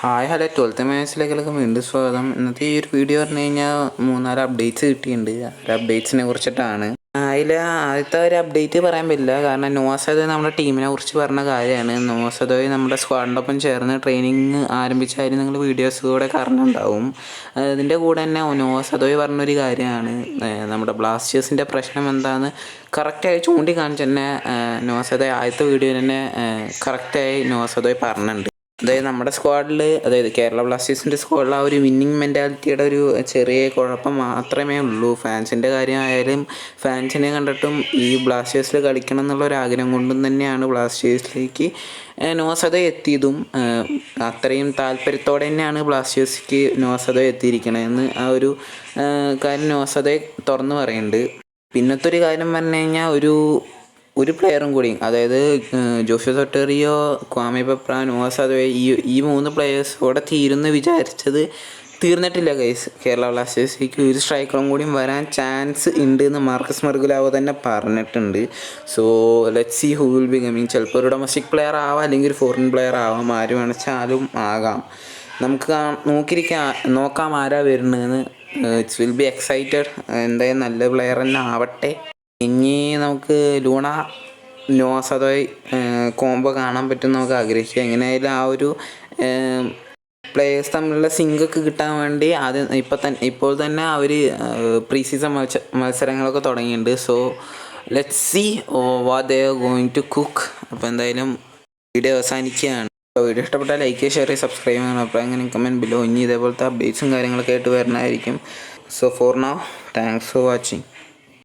Hi hello. Twelfth മാത്സിലേക്കൊക്കെ വീണ്ടും സ്വാഗതം. ഇന്നത്തെ ഈ ഒരു വീഡിയോ പറഞ്ഞു കഴിഞ്ഞാൽ മൂന്നാൽ അപ്ഡേറ്റ്സ് കിട്ടിയിട്ടുണ്ട്. ആ അപ്ഡേറ്റ്സിനെ കുറിച്ചിട്ടാണ്. അതിൽ ആദ്യത്തെ ഒരു അപ്ഡേറ്റ് പറയാൻ പറ്റില്ല. കാരണം നോസദ് നമ്മുടെ ടീമിനെ കുറിച്ച് പറഞ്ഞ കാര്യമാണ്. നോസദോയ് നമ്മുടെ സ്ക്വാഡിന്റെ ഒപ്പം ചേർന്ന് ട്രെയിനിങ് ആരംഭിച്ചായിരുന്നു നിങ്ങൾ വീഡിയോസ് കൂടെ കാരണമുണ്ടാവും അതിന്റെ കൂടെ തന്നെ നോസദോയ് പറഞ്ഞൊരു കാര്യമാണ്. നമ്മുടെ ബ്ലാസ്റ്റേഴ്സിന്റെ പ്രശ്നം എന്താണെന്ന് കറക്റ്റായി ചൂണ്ടിക്കാണിച്ച് തന്നെ നോസദോയ് ആദ്യത്തെ വീഡിയോ തന്നെ കറക്റ്റായി നോസദോയ് പറഞ്ഞിട്ടുണ്ട്. അതായത് നമ്മുടെ സ്ക്വാഡിൽ അതായത് കേരള ബ്ലാസ്റ്റേഴ്സിന്റെ സ്ക്വാഡിൽ ആ ഒരു വിന്നിങ് മെന്റാലിറ്റിയുടെ ഒരു ചെറിയ കുഴപ്പം മാത്രമേ ഉള്ളൂ. ഫാൻസിന്റെ കാര്യമായാലും ഫാൻസിനെ കണ്ടിട്ടും ഈ ബ്ലാസ്റ്റേഴ്സിൽ കളിക്കണം എന്നുള്ള ഒരു ആഗ്രഹം കൊണ്ടും തന്നെയാണ് ബ്ലാസ്റ്റേഴ്സിലേക്ക് നോസത എത്തിയതും അത്രയും താല്പര്യത്തോടെ തന്നെയാണ് ബ്ലാസ്റ്റേഴ്സിക്ക് നോസത എത്തിയിരിക്കണതെന്ന് ആ ഒരു കാര്യം നോസതയെ തുറന്നു പറയുന്നുണ്ട്. പിന്നത്തെ ഒരു കാര്യം പറഞ്ഞു കഴിഞ്ഞാൽ ഒരു ഒരു പ്ലെയറും കൂടി. അതായത് ജോഷോ സൊട്ടേറിയോ ക്വാമി പെപ്ര നോവാസ് അതോ ഈ ഈ മൂന്ന് കൂടെ തീരുമെന്ന് വിചാരിച്ചത് തീർന്നിട്ടില്ല ഗൈസ് കേരള ബ്ലാസ്റ്റേഴ്സിലേക്ക് ഒരു സ്ട്രൈക്കറും കൂടിയും വരാൻ ചാൻസ് ഉണ്ട് എന്ന് മാർക്കസ് മർഗുലാവോ തന്നെ പറഞ്ഞിട്ടുണ്ട്. So let see who will be coming ചിലപ്പോൾ ഒരു ഡൊമസ്റ്റിക് പ്ലെയർ ആവാം അല്ലെങ്കിൽ ഒരു ഫോറിൻ പ്ലെയർ ആവാം ആര് വേണമെച്ചാലും ആകാം. നമുക്ക് നോക്കിയിരിക്കാൻ നോക്കിയിരിക്കാം നോക്കാം ആരാ വരുന്നതെന്ന്. ഇറ്റ്സ് വിൽ ബി എക്സൈറ്റഡ് എന്തായാലും നല്ല പ്ലെയർ തന്നെ ആവട്ടെ. ഇനി നമുക്ക് ലൂണ നോസതോയ് കോംബോ കാണാൻ പറ്റും നമുക്ക് ആഗ്രഹിക്കുക എങ്ങനെയായാലും ആ ഒരു പ്ലേയേഴ്സ് തമ്മിലുള്ള സിങ്ക് ഒക്കെ കിട്ടാൻ വേണ്ടി ആദ്യം ഇപ്പം തന്നെ ഇപ്പോൾ തന്നെ അവർ പ്രീ സീസൺ മത്സ മത്സരങ്ങളൊക്കെ തുടങ്ങിയിട്ടുണ്ട്. So let see what they going to cook അപ്പോൾ എന്തായാലും വീഡിയോ അവസാനിക്കുകയാണ്. വീഡിയോ ഇഷ്ടപ്പെട്ടാൽ ലൈക്ക് ഷെയർ ചെയ്യുക സബ്സ്ക്രൈബ് ചെയ്യണം. അപ്പോൾ അങ്ങനെ കമന്റ് ബിലോ ഇനി ഇതേപോലത്തെ അപ്ഡേറ്റ്സും കാര്യങ്ങളൊക്കെ ആയിട്ട് വരണമായിരിക്കും so for now thanks for watching